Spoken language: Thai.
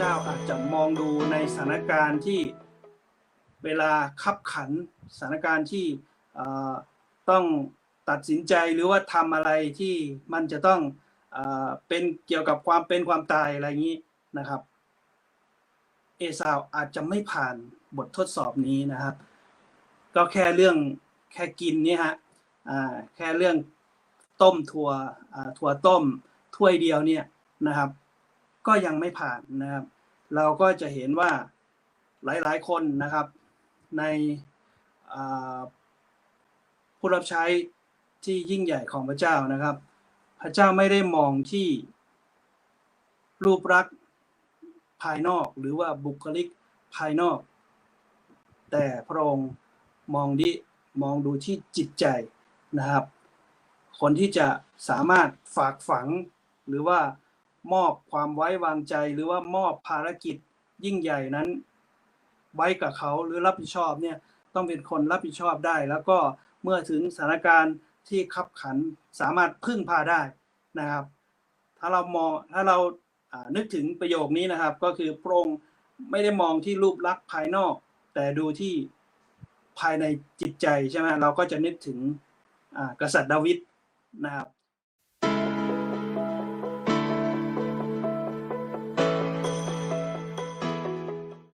เจ้าอาจจะมองดูในสถานการณ์ที่เวลาคับขันสถานการณ์ที่ต้องตัดสินใจหรือว่าทำอะไรที่มันจะต้องเป็นเกี่ยวกับความเป็นความตายอะไรอย่างนี้นะครับ เอซาวอาจจะไม่ผ่านบททดสอบนี้นะครับ ก็แค่เรื่องแค่กินนี่ฮะแค่เรื่องต้มถั่วถั่วต้มถ้วยเดียวเนี่ยนะครับ ก็ยังไม่ผ่านนะครับ เราก็จะเห็นว่าหลายๆคนนะครับในผู้รับใช้ที่ยิ่งใหญ่ของพระเจ้านะครับ พระเจ้าไม่ได้มองที่รูปลักษณ์ภายนอกหรือว่าบุคลิกภายนอก แต่พระองค์มองดิมองดูที่จิตใจนะครับ คนที่จะสามารถฝากฝังหรือว่า มอบความไว้วางใจ หรือว่ามอบภารกิจยิ่งใหญ่นั้น ไว้กับเขาหรือรับผิดชอบเนี่ยต้องเป็นคนรับผิดชอบได้ แล้วก็เมื่อถึงสถานการณ์ที่ขับขันสามารถพึ่งพาได้นะครับ ถ้าเรามองถ้าเรานึกถึงประโยคนี้นะครับ ก็คือพระองค์ไม่ได้มองที่รูปลักษณ์ภายนอก แต่ดูที่ภายในจิตใจใช่ไหมเราก็จะนึกถึงกษัตริย์ดาวิดนะครับ